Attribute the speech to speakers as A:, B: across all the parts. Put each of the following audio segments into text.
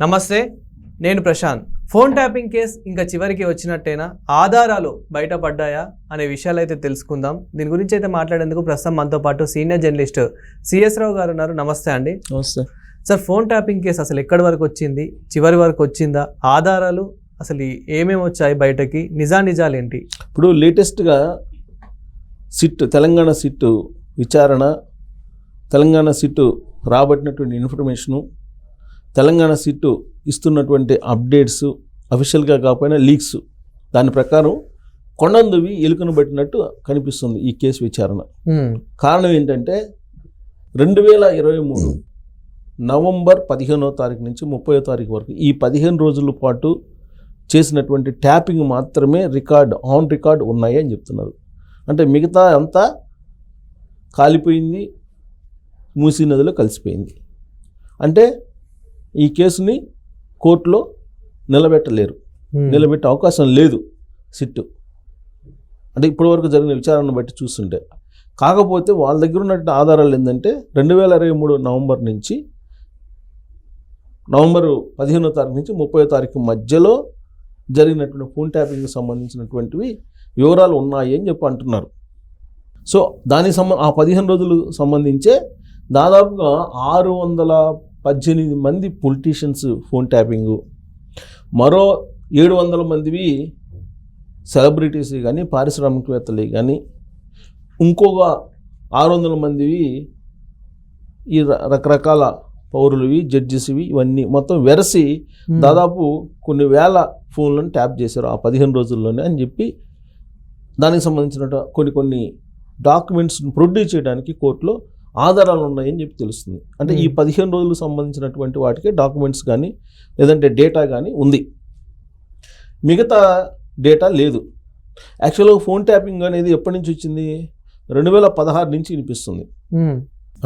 A: నమస్తే నేను Prashanth. Phone tapping case ఇంకా చివరికి వచ్చినట్టేనా? ఆధారాలు బయటపడ్డాయా? అనే విషయాలు అయితే తెలుసుకుందాం. దీని గురించి అయితే మాట్లాడేందుకు ప్రస్తుతం మనతో పాటు సీనియర్ జర్నలిస్ట్ సిఎస్ రావు గారు ఉన్నారు. నమస్తే అండి.
B: నమస్తే.
A: సార్ ఫోన్ ట్యాపింగ్ కేసు అసలు ఎక్కడి వరకు వచ్చింది? చివరి వరకు వచ్చిందా? ఆధారాలు అసలు ఏమేమి వచ్చాయి బయటకి? నిజా నిజాలు ఏంటి
B: ఇప్పుడు లేటెస్ట్గా సిట్ తెలంగాణ సిట్ విచారణ తెలంగాణ సిట్ రాబట్టినటువంటి ఇన్ఫర్మేషను తెలంగాణ సిట్ ఇస్తున్నటువంటి అప్డేట్స్ అఫీషియల్గా కాకపోయినా లీక్స్ దాని ప్రకారం కొండందువి ఎలుకను పట్టినట్టు కనిపిస్తుంది ఈ కేసు విచారణ. కారణం ఏంటంటే రెండు వేల ఇరవై మూడు నవంబర్ పదిహేనో తారీఖు నుంచి ముప్పై తారీఖు వరకు ఈ పదిహేను రోజుల పాటు చేసినటువంటి ట్యాపింగ్ మాత్రమే రికార్డ్ ఆన్ రికార్డ్ ఉన్నాయి అని చెప్తున్నారు. అంటే మిగతా అంతా కాలిపోయింది మూసీ నదిలో కలిసిపోయింది. అంటే ఈ కేసుని కోర్టులో నిలబెట్టలేరు. నిలబెట్టే అవకాశం లేదు సిట్టు. అంటే ఇప్పటివరకు జరిగిన విచారణను బట్టి చూస్తుంటే. కాకపోతే వాళ్ళ దగ్గర ఉన్నటువంటి ఆధారాలు ఏంటంటే రెండు వేల ఇరవై మూడు నవంబర్ నుంచి నవంబరు పదిహేనో తారీఖు నుంచి ముప్పై తారీఖు మధ్యలో జరిగినటువంటి ఫోన్ ట్యాపింగ్కి సంబంధించినటువంటివి వివరాలు ఉన్నాయి అని చెప్పి అంటున్నారు. సో దానికి సంబ ఆ పదిహేను రోజులు సంబంధించే దాదాపుగా ఆరు వందల పద్దెనిమిది మంది పొలిటీషియన్స్ ఫోన్ ట్యాపింగు మరో ఏడు వందల మందివి సెలబ్రిటీస్ కానీ పారిశ్రామికవేత్తలు కానీ ఇంకొక ఆరు వందల మందివి ఈ రకరకాల పౌరులవి జడ్జెస్వి ఇవన్నీ మొత్తం వెరసి దాదాపు కొన్ని వేల ఫోన్లను ట్యాప్ చేశారు ఆ పదిహేను రోజుల్లోనే అని చెప్పి దానికి సంబంధించిన కొన్ని కొన్ని డాక్యుమెంట్స్ని ప్రొడ్యూస్ చేయడానికి కోర్టులో ఆధారాలు ఉన్నాయని చెప్పి తెలుస్తుంది. అంటే ఈ. పదిహేను రోజులకు సంబంధించినటువంటి వాటికి డాక్యుమెంట్స్ కానీ లేదంటే డేటా కానీ ఉంది. మిగతా డేటా లేదు. యాక్చువల్గా ఫోన్ ట్యాపింగ్ అనేది ఎప్పటి నుంచి వచ్చింది? రెండు వేల పదహారు నుంచి వినిపిస్తుంది.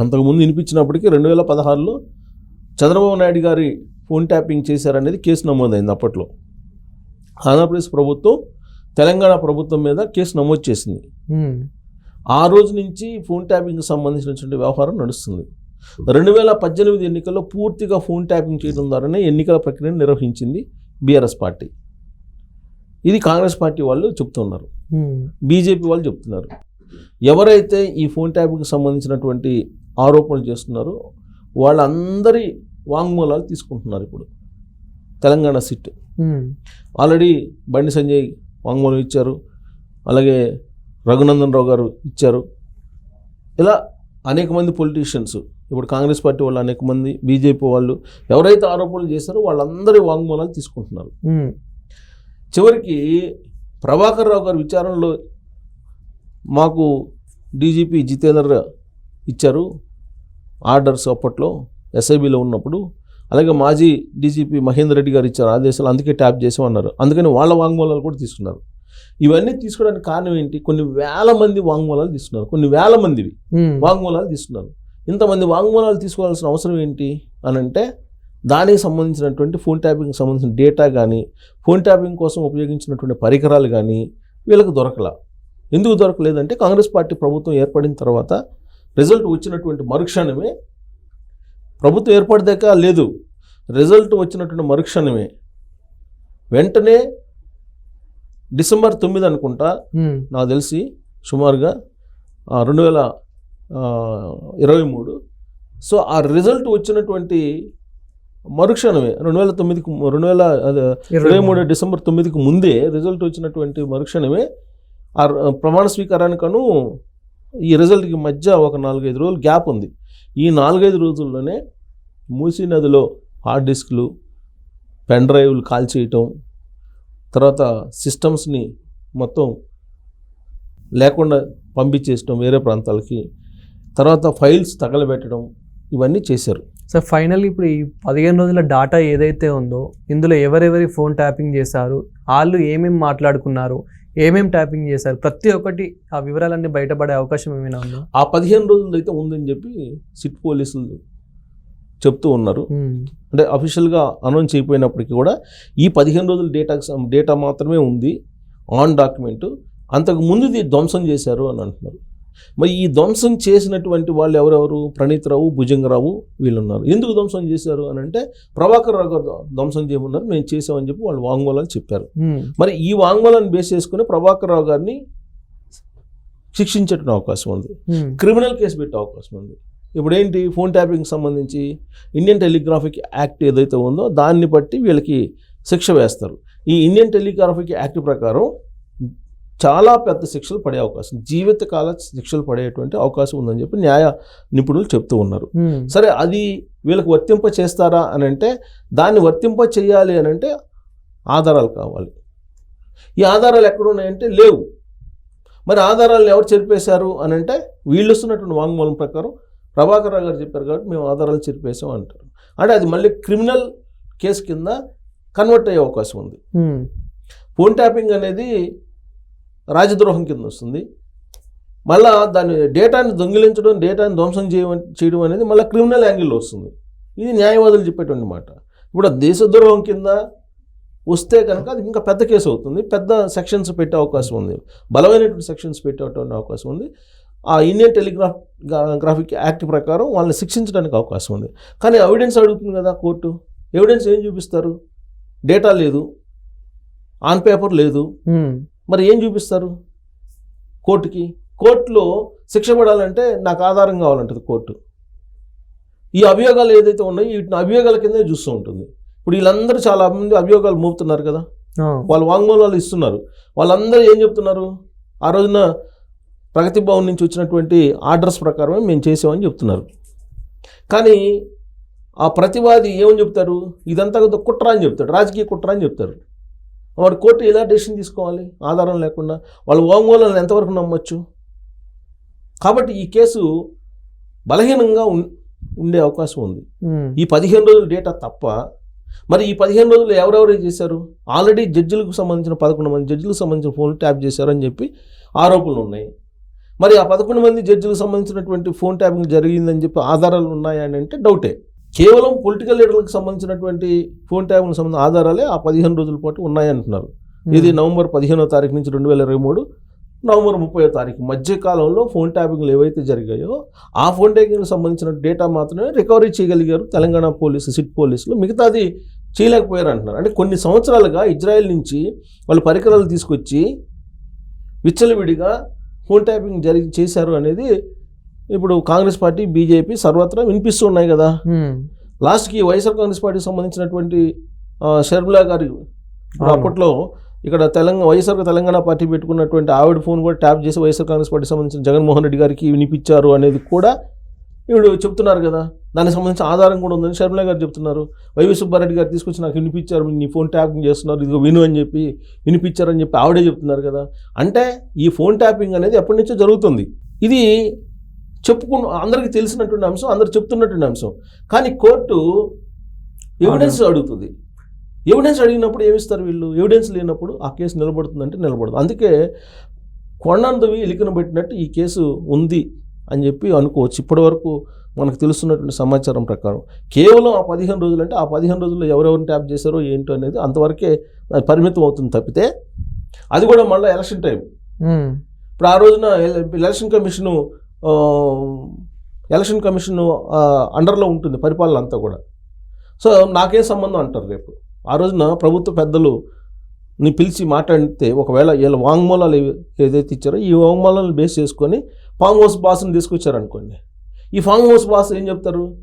B: అంతకుముందు వినిపించినప్పటికీ రెండు వేల పదహారులో చంద్రబాబు నాయుడు గారి ఫోన్ ట్యాపింగ్ చేశారనేది కేసు నమోదైంది అప్పట్లో. ఆంధ్రప్రదేశ్ ప్రభుత్వం తెలంగాణ ప్రభుత్వం మీద కేసు నమోదు చేసింది. ఆ రోజు నుంచి ఫోన్ ట్యాపింగ్కి సంబంధించినటువంటి వ్యవహారం నడుస్తుంది. రెండు వేల పద్దెనిమిది ఎన్నికల్లో పూర్తిగా ఫోన్ ట్యాపింగ్ చేయడం ద్వారానే ఎన్నికల ప్రక్రియను నిర్వహించింది బీఆర్ఎస్ పార్టీ. ఇది కాంగ్రెస్ పార్టీ వాళ్ళు చెప్తున్నారు. బీజేపీ వాళ్ళు చెప్తున్నారు. ఎవరైతే ఈ ఫోన్ ట్యాపింగ్కి సంబంధించినటువంటి ఆరోపణలు చేస్తున్నారో వాళ్ళందరి వాంగ్మూలాలు తీసుకుంటున్నారు ఇప్పుడు. తెలంగాణ సిట్. ఆల్రెడీ బండి సంజయ్ వాంగ్మూలం ఇచ్చారు. అలాగే రఘునందన్ రావు గారు ఇచ్చారు. ఇలా అనేక మంది పొలిటీషియన్స్ ఇప్పుడు కాంగ్రెస్ పార్టీ వాళ్ళు అనేక మంది బీజేపీ వాళ్ళు ఎవరైతే ఆరోపణలు చేశారో వాళ్ళందరి వాంగ్మూలాలు తీసుకుంటున్నారు. చివరికి ప్రభాకర్ రావు గారి విచారణలో మాకు డీజీపీ జితేందర్ ఇచ్చారు. ఆర్డర్స్ అప్పట్లో ఎస్ఐబిలో ఉన్నప్పుడు అలాగే మాజీ డీజీపీ మహేందర్ రెడ్డి గారు ఇచ్చారు ఆదేశాలు అందుకే ట్యాప్ చేసామన్నారు. అందుకని వాళ్ళ వాంగ్మూలాలు కూడా తీసుకున్నారు. ఇవన్నీ తీసుకోవడానికి కారణం ఏంటి? కొన్ని వేల మంది వాంగ్మూలాలు తీసుకున్నారు కొన్ని వేల మందివి వాంగ్మూలాలు తీసుకున్నారు ఇంతమంది వాంగ్మూలాలు తీసుకోవాల్సిన అవసరం ఏంటి? అని అంటే దానికి సంబంధించినటువంటి ఫోన్ ట్యాపింగ్కి సంబంధించిన డేటా కానీ ఫోన్ ట్యాపింగ్ కోసం ఉపయోగించినటువంటి పరికరాలు కానీ వీళ్ళకి దొరకల. ఎందుకు దొరకలేదంటే కాంగ్రెస్ పార్టీ ప్రభుత్వం ఏర్పడిన తర్వాత రిజల్ట్ వచ్చినటువంటి మరుక్షణమే ప్రభుత్వం ఏర్పడదాకా లేదు. రిజల్ట్ వచ్చినటువంటి మరుక్షణమే వెంటనే డిసెంబర్ తొమ్మిది అనుకుంటా నాకు తెలిసి సుమారుగా రెండు వేల ఇరవై మూడు. సో ఆ రిజల్ట్ వచ్చినటువంటి మరుక్షణమే రెండు వేల తొమ్మిదికి రెండు వేల ఇరవై మూడు డిసెంబర్ తొమ్మిదికి ముందే రిజల్ట్ వచ్చినటువంటి మరుక్షణమే ఆ ప్రమాణ స్వీకారానికను ఈ రిజల్ట్కి మధ్య ఒక నాలుగైదు రోజులు గ్యాప్ ఉంది. ఈ నాలుగైదు రోజుల్లోనే మూసీ నదిలో హార్డ్ డిస్క్లు పెన్ డ్రైవ్లు కాల్ చేయటం తర్వాత సిస్టమ్స్ని మొత్తం లేకుండా పంపించేయటం వేరే ప్రాంతాలకి తర్వాత ఫైల్స్ తగలబెట్టడం ఇవన్నీ చేశారు.
A: సార్ ఫైనల్ ఇప్పుడు ఈ పదిహేను రోజుల డాటా ఏదైతే ఉందో ఇందులో ఎవరెవరి ఫోన్ ట్యాపింగ్ చేశారు వాళ్ళు ఏమేమి మాట్లాడుకున్నారు ఏమేమి ట్యాపింగ్ చేశారు ప్రతి ఒక్కటి ఆ వివరాలన్నీ బయటపడే అవకాశం ఏమైనా ఉందా?
B: ఆ పదిహేను రోజులు అయితే ఉందని చెప్పి సిట్ పోలీసులు చెప్తూ ఉన్నారు. అంటే అఫీషియల్గా అనౌన్స్ అయిపోయినప్పటికీ కూడా ఈ పదిహేను రోజుల డేటా డేటా మాత్రమే ఉంది ఆన్ డాక్యుమెంట్ అంతకు ముందుది ధ్వంసం చేశారు అని అంటున్నారు. మరి ఈ ధ్వంసం చేసినటువంటి వాళ్ళు ఎవరెవరు? ప్రణీతరావు భుజంగరావు వీళ్ళు ఉన్నారు ఎందుకు ధ్వంసం చేశారు అని అంటే ప్రభాకర్ రావు గారు ధ్వంసం చేయమన్నారు మేము చేసామని చెప్పి వాళ్ళు వాంగ్మూలాలు చెప్పారు. మరి ఈ వాంగ్మూలాన్ని బేస్ చేసుకుని ప్రభాకర్ రావు గారిని శిక్షించడం అవకాశం ఉంది. క్రిమినల్ కేసు పెట్టే అవకాశం ఉంది. ఇప్పుడు ఏంటి ఫోన్ ట్యాపింగ్ సంబంధించి ఇండియన్ టెలిగ్రాఫిక్ యాక్ట్ ఏదైతే ఉందో దాన్ని బట్టి వీళ్ళకి శిక్ష వేస్తారు. ఈ ఇండియన్ టెలిగ్రాఫిక్ యాక్ట్ ప్రకారం చాలా పెద్ద శిక్షలు పడే అవకాశం జీవితకాల శిక్షలు పడేటువంటి అవకాశం ఉందని చెప్పి న్యాయ నిపుణులు చెప్తూ ఉన్నారు. సరే అది వీళ్ళకి వర్తింప చేస్తారా అని అంటే దాన్ని వర్తింప చేయాలి అని అంటే ఆధారాలు కావాలి. ఈ ఆధారాలు ఎక్కడ ఉన్నాయంటే లేవు. మరి ఆధారాలను ఎవరు చెరిపేశారు అని అంటే వీళ్ళు ఇస్తున్నటువంటి వాంగ్మూలం ప్రకారం ప్రభాకర్ రావు గారు చెప్పారు కాబట్టి మేము ఆధారాలు చెరిపేసాం అంటారు. అంటే అది మళ్ళీ క్రిమినల్ కేసు కింద కన్వర్ట్ అయ్యే అవకాశం ఉంది. ఫోన్ ట్యాపింగ్ అనేది రాజద్రోహం కింద వస్తుంది. మళ్ళా దాని డేటాని దొంగిలించడం డేటాని ధ్వంసం చేయడం చేయడం అనేది మళ్ళీ క్రిమినల్ యాంగిల్లో వస్తుంది. ఇది న్యాయవాదులు చెప్పేటువంటి మాట. ఇప్పుడు దేశద్రోహం కింద వస్తే కనుక అది ఇంకా పెద్ద కేసు అవుతుంది. పెద్ద సెక్షన్స్ పెట్టే అవకాశం ఉంది. బలమైనటువంటి సెక్షన్స్ పెట్టేటువంటి అవకాశం ఉంది. ఆ ఇండియన్ టెలిగ్రాఫ్ గ్రాఫిక్ యాక్ట్ ప్రకారం వాళ్ళని శిక్షించడానికి అవకాశం ఉంది. కానీ ఎవిడెన్స్ అడుగుతుంది కదా కోర్టు. ఎవిడెన్స్ ఏం చూపిస్తారు? డేటా లేదు. ఆన్ పేపర్ లేదు. మరి ఏం చూపిస్తారు? కోర్టుకి? కోర్టులో శిక్ష పడాలంటే నాకు ఆధారం కావాలంటది కోర్టు. ఈ అభియోగాలు ఏదైతే ఉన్నాయో వీటిని అభియోగాల కిందే చూస్తూ ఉంటుంది. ఇప్పుడు వీళ్ళందరూ చాలా మంది అభియోగాలు మోపుతున్నారు కదా. వాళ్ళు వాంగ్మూలాలు ఇస్తున్నారు. వాళ్ళందరూ ఏం చెప్తున్నారు? ఆ రోజున ప్రగతి భవన్ నుంచి వచ్చినటువంటి ఆర్డర్స్ ప్రకారమే మేము చేసామని చెప్తున్నారు. కానీ ఆ ప్రతివాది ఏమని చెప్తారు? ఇదంతా ఒక కుట్ర అని చెప్తాడు. రాజకీయ కుట్ర అని చెప్తారు. మరి కోర్టు ఎలా డెసిషన్ తీసుకోవాలి? ఆధారం లేకుండా వాళ్ళ వాంగ్మూలాలను ఎంతవరకు నమ్మొచ్చు? కాబట్టి ఈ కేసు బలహీనంగా ఉండే అవకాశం ఉంది. ఈ పదిహేను రోజుల డేటా తప్ప మరి ఈ పదిహేను రోజులు ఎవరెవరు చేశారు? ఆల్రెడీ జడ్జిలకు సంబంధించిన పదకొండు మంది జడ్జిలకు సంబంధించిన ఫోన్ ట్యాప్ చేశారని చెప్పి ఆరోపణలు ఉన్నాయి. మరి ఆ పదకొండు మంది జడ్జిలకు సంబంధించినటువంటి ఫోన్ ట్యాపింగ్ జరిగిందని చెప్పి ఆధారాలు ఉన్నాయా అని అంటే డౌటే. కేవలం పొలిటికల్ లీడర్లకు సంబంధించినటువంటి ఫోన్ ట్యాపింగ్ సంబంధించిన ఆధారాలే ఆ పదిహేను రోజుల పాటు ఉన్నాయంటున్నారు ఇది నవంబర్ పదిహేనో తారీఖు నుంచి రెండు వేల ఇరవై మూడు నవంబర్ ముప్పై తారీఖు మధ్య కాలంలో ఫోన్ ట్యాపింగ్లు ఏవైతే జరిగాయో ఆ ఫోన్ ట్యాపింగ్కి సంబంధించిన డేటా మాత్రమే రికవరీ చేయగలిగారు తెలంగాణ పోలీసు సిట్ పోలీసులు. మిగతాది చేయలేకపోయారు అంటున్నారు. అంటే కొన్ని సంవత్సరాలుగా ఇజ్రాయెల్ నుంచి వాళ్ళు పరికరాలు తీసుకొచ్చి విచ్చలవిడిగా ఫోన్ ట్యాపింగ్ జరిగి చేశారు అనేది ఇప్పుడు కాంగ్రెస్ పార్టీ బీజేపీ సర్వత్రా వినిపిస్తూ ఉన్నాయి కదా లాస్ట్కి వైఎస్ఆర్ కాంగ్రెస్ పార్టీకి సంబంధించినటువంటి షర్మిలా గారి. అప్పట్లో ఇక్కడ తెలంగాణ వైఎస్ఆర్ తెలంగాణ పార్టీ పెట్టుకున్నటువంటి ఆవిడ ఫోన్ కూడా ట్యాప్ చేసి వైఎస్ఆర్ కాంగ్రెస్ పార్టీకి సంబంధించిన జగన్మోహన్ రెడ్డి గారికి వినిపించారు అనేది కూడా ఇప్పుడు చెప్తున్నారు కదా. దానికి సంబంధించిన ఆధారం కూడా ఉందని షర్మిలా గారు చెప్తున్నారు. వైవి సుబ్బారెడ్డి గారు తీసుకొచ్చి నాకు వినిపించారు నీ ఫోన్ ట్యాపింగ్ చేస్తున్నారు ఇదిగో విను అని చెప్పి వినిపించారని చెప్పి ఆవిడే చెప్తున్నారు కదా. అంటే ఈ ఫోన్ ట్యాపింగ్ అనేది ఎప్పటి నుంచో జరుగుతుంది. ఇది చెప్పుకున్న అందరికీ తెలిసినటువంటి అంశం అందరు చెప్తున్నటువంటి అంశం. కానీ కోర్టు ఎవిడెన్స్ అడుగుతుంది. ఎవిడెన్స్ అడిగినప్పుడు ఏమిస్తారు వీళ్ళు? ఎవిడెన్స్ లేనప్పుడు ఆ కేసు నిలబడుతుందంటే నిలబడదు. అందుకే కొండందువి ఎలికను పెట్టినట్టు ఈ కేసు ఉంది. అని చెప్పి అనుకోవచ్చు. ఇప్పటివరకు మనకు తెలుస్తున్నటువంటి సమాచారం ప్రకారం. కేవలం ఆ పదిహేను రోజులు అంటే ఆ పదిహేను రోజుల్లో ఎవరెవరిని ట్యాప్ చేశారో ఏంటో అనేది అంతవరకే పరిమితం అవుతుంది తప్పితే అది కూడా మళ్ళీ ఎలక్షన్ టైం ఇప్పుడు ఆ రోజున ఎల- ఎలక్షన్ కమిషను ఎలక్షన్ కమిషన్ అండర్లో ఉంటుంది పరిపాలన అంతా కూడా. సో నాకేం సంబంధం అంటారు రేపు? ఆ రోజున ప్రభుత్వ పెద్దలు ని పిలిచి మాట్లాడితే ఒకవేళ వీళ్ళ వాంగ్మూలాలు ఏదైతే ఇచ్చారో ఈ వాంగ్మూలాలను బేస్ చేసుకొని ఫామ్ హౌస్ బాస్ని తీసుకొచ్చారనుకోండి. ఈ ఫామ్ హౌస్ బాస్ ఏం చెప్తారు?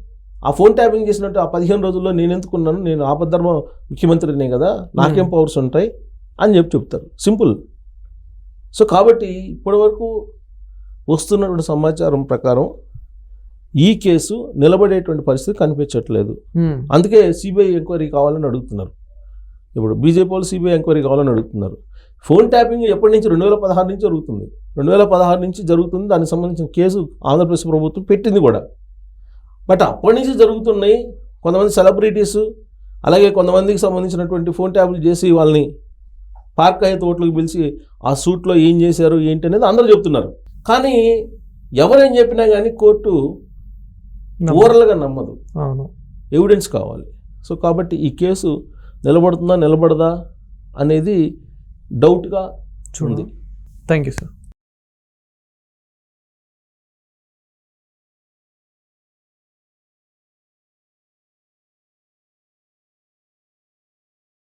B: ఆ ఫోన్ ట్యాపింగ్ చేసినట్టు ఆ పదిహేను రోజుల్లో నేను ఎందుకున్నాను? నేను ఆపద్ధర్మ ముఖ్యమంత్రినే కదా? నాకేం పవర్స్ ఉంటాయి? అని చెప్పి చెప్తారు. సింపుల్ సో కాబట్టి ఇప్పటివరకు వస్తున్నటువంటి సమాచారం ప్రకారం ఈ కేసు నిలబడేటువంటి పరిస్థితి కనిపించట్లేదు. అందుకే సిబిఐ ఎంక్వైరీ కావాలని అడుగుతున్నారు. ఇప్పుడు బీజేపీ వాళ్ళు సిబిఐ ఎంక్వైరీ కావాలని అడుగుతున్నారు. ఫోన్ ట్యాపింగ్ ఎప్పటి నుంచి? రెండు వేల పదహారు నుంచి జరుగుతుంది. రెండు వేల పదహారు నుంచి జరుగుతుంది. దానికి సంబంధించిన కేసు ఆంధ్రప్రదేశ్ ప్రభుత్వం పెట్టింది కూడా. బట్ అప్పటి నుంచి జరుగుతున్నాయి కొంతమంది సెలబ్రిటీస్ అలాగే కొంతమందికి సంబంధించినటువంటి ఫోన్ ట్యాపులు చేసి వాళ్ళని పార్క్ అయ్యే తోటలకు పిలిచి ఆ సూట్లో ఏం చేశారు ఏంటి అనేది అందరూ చెప్తున్నారు. కానీ ఎవరేం చెప్పినా కానీ కోర్టు ఓవరాల్గా నమ్మదు.
A: అవును.
B: ఎవిడెన్స్ కావాలి. సో కాబట్టి ఈ కేసు నిలబడుతుందా నిలబడదా అనేది డౌట్గా
A: చూడండి. Thank you sir.